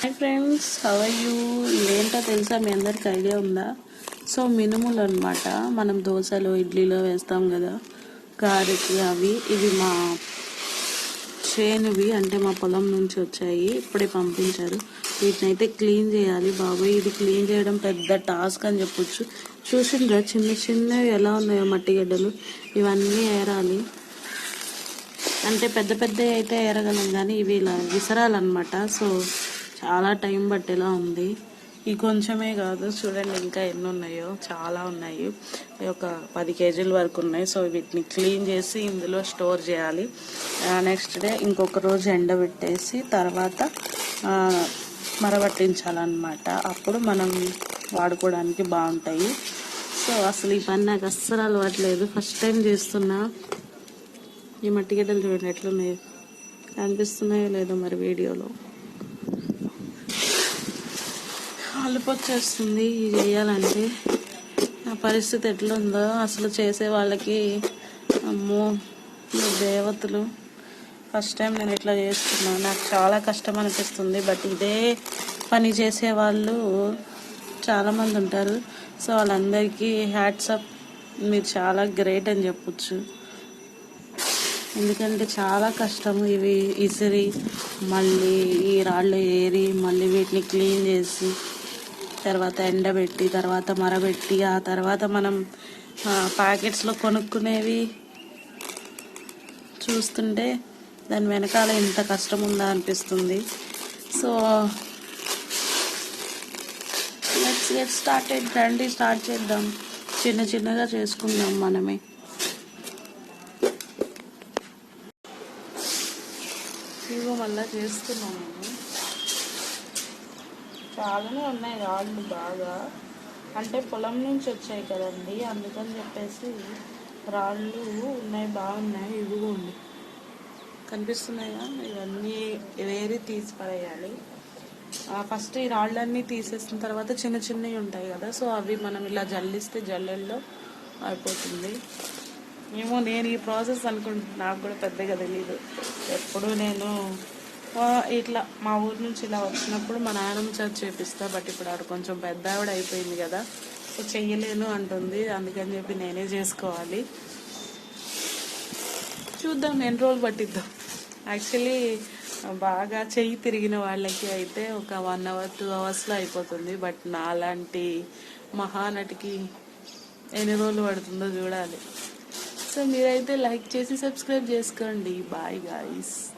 Hi friends how you ఇవేంటో తెలుసా? మీ అందరికి ఐడియా ఉందా? సో మినుములు అనమాట మనం దోశలో ఇడ్లీలో వేస్తాం కదా. గారెకి అవి. ఇవి మా చేనువి అంటే మా పొలం నుంచి వచ్చాయి. ఇప్పుడే పంపించారు. వీటిని అయితే క్లీన్ చేయాలి బాబాయ్. ఇది క్లీన్ చేయడం పెద్ద టాస్క్ అని చెప్పొచ్చు. చూసిండ్రా చిన్న చిన్నవి ఎలా ఉన్నాయో మట్టిగడ్డలు ఇవన్నీ ఏరాలి. అంటే పెద్ద పెద్ద అయితే ఏరగలం కానీ ఇవి ఇలా విసరాలన్నమాట. సో చాలా టైం పట్టేలా ఉంది. ఈ కొంచెమే కాదు చూడండి ఇంకా ఎన్ని ఉన్నాయో చాలా ఉన్నాయి. ఒక పది కేజీల వరకు ఉన్నాయి. సో వీటిని క్లీన్ చేసి ఇందులో స్టోర్ చేయాలి. నెక్స్ట్ డే ఇంకొక రోజు ఎండబెట్టేసి తర్వాత మరబట్టించాలన్నమాట. అప్పుడు మనం వాడుకోవడానికి బాగుంటాయి. సో అసలు ఈ పని నాకు అస్సలు అలవాట్లేదు ఫస్ట్ టైం చేస్తున్నా. ఈ మట్టి గడ్డలు చూడండి ఎట్లున్నాయో. కనిపిస్తున్నాయో లేదో మరి వీడియోలో. అలుపు వచ్చేస్తుంది ఇది చేయాలంటే. నా పరిస్థితి ఎట్లుందో అసలు చేసే వాళ్ళకి అమ్మో దేవతలు. ఫస్ట్ టైం నేను ఇట్లా చేస్తున్నాను నాకు చాలా కష్టం అనిపిస్తుంది బట్ ఇదే పని చేసే వాళ్ళు చాలామంది ఉంటారు. సో వాళ్ళందరికీ హ్యాట్సప్ మీరు చాలా గ్రేట్ అని చెప్పొచ్చు. ఎందుకంటే చాలా కష్టం ఇవి ఇసిరి మళ్ళీ ఈ రాళ్ళు ఏరి మళ్ళీ వీటిని క్లీన్ చేసి తర్వాత ఎండబెట్టి తర్వాత మరబెట్టి ఆ తర్వాత మనం ప్యాకెట్స్లో కొనుక్కునేవి చూస్తుంటే దాని వెనకాల ఇంత కష్టం ఉందా అనిపిస్తుంది. సో లెట్స్ గెట్ స్టార్టెడ్ రండి స్టార్ట్ చేద్దాం. చిన్న చిన్నగా చేసుకుందాం మనమే. ఇవో మళ్ళీ చేస్తున్నాము చాలానే ఉన్నాయి రాళ్ళు బాగా. అంటే పొలం నుంచి వచ్చాయి కదండి అందుకని చెప్పేసి రాళ్ళు ఉన్నాయి బాగున్నాయి ఇదిగోండి. కనిపిస్తున్నాయా? ఇవన్నీ వేరి తీసి పడేయాలి ఫస్ట్ ఈ రాళ్ళన్నీ తీసేసిన తర్వాత చిన్న చిన్నవి ఉంటాయి కదా సో అవి మనం ఇలా జల్లిస్తే జల్లెల్లో అయిపోతుంది. ఏమో నేను ఈ ప్రాసెస్ అనుకుంటున్నా నాకు కూడా పెద్దగా తెలియదు ఎప్పుడు నేను ఇట్లా మా ఊరు నుంచి ఇలా వచ్చినప్పుడు మా నాన్నమ్మ చేత చేపిస్తా బట్ ఇప్పుడు ఆవిడ కొంచెం పెద్ద ఆవిడ అయిపోయింది కదా సో చెయ్యలేను అంటుంది. అందుకని చెప్పి నేనే చేసుకోవాలి. చూద్దాం ఎన్ని రోజులు పట్టిద్దాం. యాక్చువల్లీ బాగా చెయ్యి తిరిగిన వాళ్ళకి అయితే ఒక వన్ అవర్ టూ అవర్స్లో అయిపోతుంది. బట్ నాలాంటి మహానటికి ఎన్ని రోజులు పడుతుందో చూడాలి. సో మీరైతే లైక్ చేసి సబ్స్క్రైబ్ చేసుకోండి. Bye guys